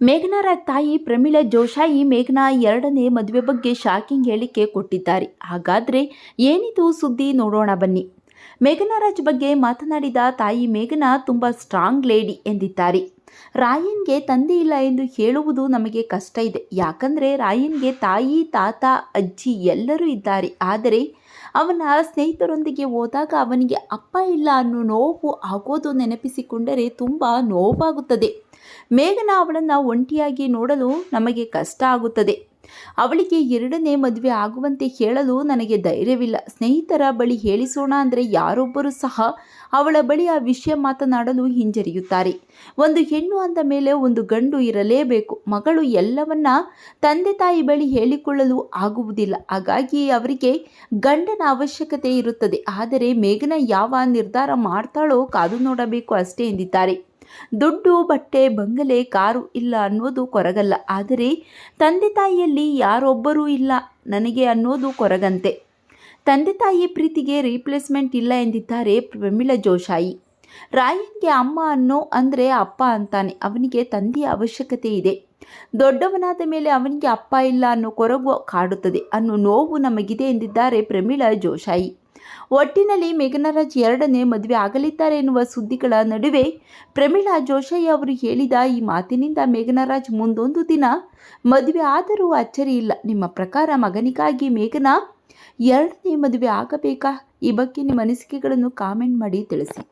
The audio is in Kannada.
ಮೇಘನಾರ ತಾಯಿ ಪ್ರಮೀಳಾ ಜೋಶಾಯಿ ಮೇಘನಾ ಎರಡನೇ ಮದುವೆ ಬಗ್ಗೆ ಶಾಕಿಂಗ್ ಹೇಳಿಕೆ ಕೊಟ್ಟಿದ್ದಾರೆ. ಹಾಗಾದರೆ ಏನಿದು ಸುದ್ದಿ ನೋಡೋಣ ಬನ್ನಿ. ಮೇಘನಾರಾಜ್ ಬಗ್ಗೆ ಮಾತನಾಡಿದ ತಾಯಿ ಮೇಘನಾ, ತುಂಬ ಸ್ಟ್ರಾಂಗ್ ಲೇಡಿ ಎಂದಿದ್ದಾರೆ. ರಾಯನ್ಗೆ ತಂದೆ ಇಲ್ಲ ಎಂದು ಹೇಳುವುದು ನಮಗೆ ಕಷ್ಟ ಇದೆ. ಯಾಕಂದರೆ ರಾಯನ್ಗೆ ತಾಯಿ, ತಾತ, ಅಜ್ಜಿ ಎಲ್ಲರೂ ಇದ್ದಾರೆ. ಆದರೆ ಅವನ ಸ್ನೇಹಿತರೊಂದಿಗೆ ಹೋದಾಗ ಅವನಿಗೆ ಅಪ್ಪ ಇಲ್ಲ ಅನ್ನೋ ನೋವು ಆಗೋದು ನೆನಪಿಸಿಕೊಂಡರೆ ತುಂಬ ನೋವಾಗುತ್ತದೆ. ಮೇಘನ ಅವಳನ್ನು ಒಂಟಿಯಾಗಿ ನೋಡಲು ನಮಗೆ ಕಷ್ಟ ಆಗುತ್ತದೆ. ಅವಳಿಗೆ ಎರಡನೇ ಮದುವೆ ಆಗುವಂತೆ ಹೇಳಲು ನನಗೆ ಧೈರ್ಯವಿಲ್ಲ. ಸ್ನೇಹಿತರ ಬಳಿ ಹೇಳಿಸೋಣ ಅಂದರೆ ಯಾರೊಬ್ಬರೂ ಸಹ ಅವಳ ಬಳಿ ಆ ವಿಷಯ ಮಾತನಾಡಲು ಹಿಂಜರಿಯುತ್ತಾರೆ. ಒಂದು ಹೆಣ್ಣು ಅಂದ ಮೇಲೆ ಒಂದು ಗಂಡು ಇರಲೇಬೇಕು. ಮಗಳು ಎಲ್ಲವನ್ನ ತಂದೆ ತಾಯಿ ಬಳಿ ಹೇಳಿಕೊಳ್ಳಲು ಆಗುವುದಿಲ್ಲ. ಹಾಗಾಗಿ ಅವರಿಗೆ ಗಂಡನ ಅವಶ್ಯಕತೆ ಇರುತ್ತದೆ. ಆದರೆ ಮೇಘನ ಯಾವ ನಿರ್ಧಾರ ಮಾಡ್ತಾಳೋ ಕಾದು ನೋಡಬೇಕು ಅಷ್ಟೇ ಎಂದಿದ್ದಾರೆ. ದುಡ್ಡು ಬಟ್ಟೆ, ಬಂಗಲೆ, ಕಾರು ಇಲ್ಲ ಅನ್ನೋದು ಕೊರಗಲ್ಲ. ಆದರೆ ತಂದೆ ತಾಯಿಯಲ್ಲಿ ಯಾರೊಬ್ಬರೂ ಇಲ್ಲ ನನಗೆ ಅನ್ನೋದು ಕೊರಗಂತೆ. ತಂದೆ ತಾಯಿ ಪ್ರೀತಿಗೆ ರೀಪ್ಲೇಸ್ಮೆಂಟ್ ಇಲ್ಲ ಎಂದಿದ್ದಾರೆ ಪ್ರಮೀಳ ಜೋಶಾಯಿ. ರಾಯನ್ಗೆ ಅಮ್ಮ ಅನ್ನೋ ಅಂದರೆ ಅಪ್ಪ ಅಂತಾನೆ. ಅವನಿಗೆ ತಂದೆಯ ಅವಶ್ಯಕತೆ ಇದೆ. ದೊಡ್ಡವನಾದ ಮೇಲೆ ಅವನಿಗೆ ಅಪ್ಪ ಇಲ್ಲ ಅನ್ನೋ ಕೊರಗು ಕಾಡುತ್ತದೆ ಅನ್ನೋ ನೋವು ನಮಗಿದೆ ಎಂದಿದ್ದಾರೆ ಪ್ರಮೀಳ ಜೋಶಾಯಿ. ಒಟ್ಟಿನಲ್ಲಿ ಮೇಘನರಾಜ್ ಎರಡನೇ ಮದುವೆ ಆಗಲಿದ್ದಾರೆ ಎನ್ನುವ ಸುದ್ದಿಗಳ ನಡುವೆ ಪ್ರಮೀಳಾ ಜೋಶಯ್ಯ ಅವರು ಹೇಳಿದ ಈ ಮಾತಿನಿಂದ ಮೇಘನರಾಜ್ ಮುಂದೊಂದು ದಿನ ಮದುವೆ ಆದರೂ ಅಚ್ಚರಿ ಇಲ್ಲ. ನಿಮ್ಮ ಪ್ರಕಾರ ಮಗನಿಗಾಗಿ ಮೇಘನ ಎರಡನೇ ಮದುವೆ ಆಗಬೇಕಾ? ಈ ಬಗ್ಗೆ ನಿಮ್ಮ ಅನಿಸಿಕೆಗಳನ್ನು ಕಾಮೆಂಟ್ ಮಾಡಿ ತಿಳಿಸಿ.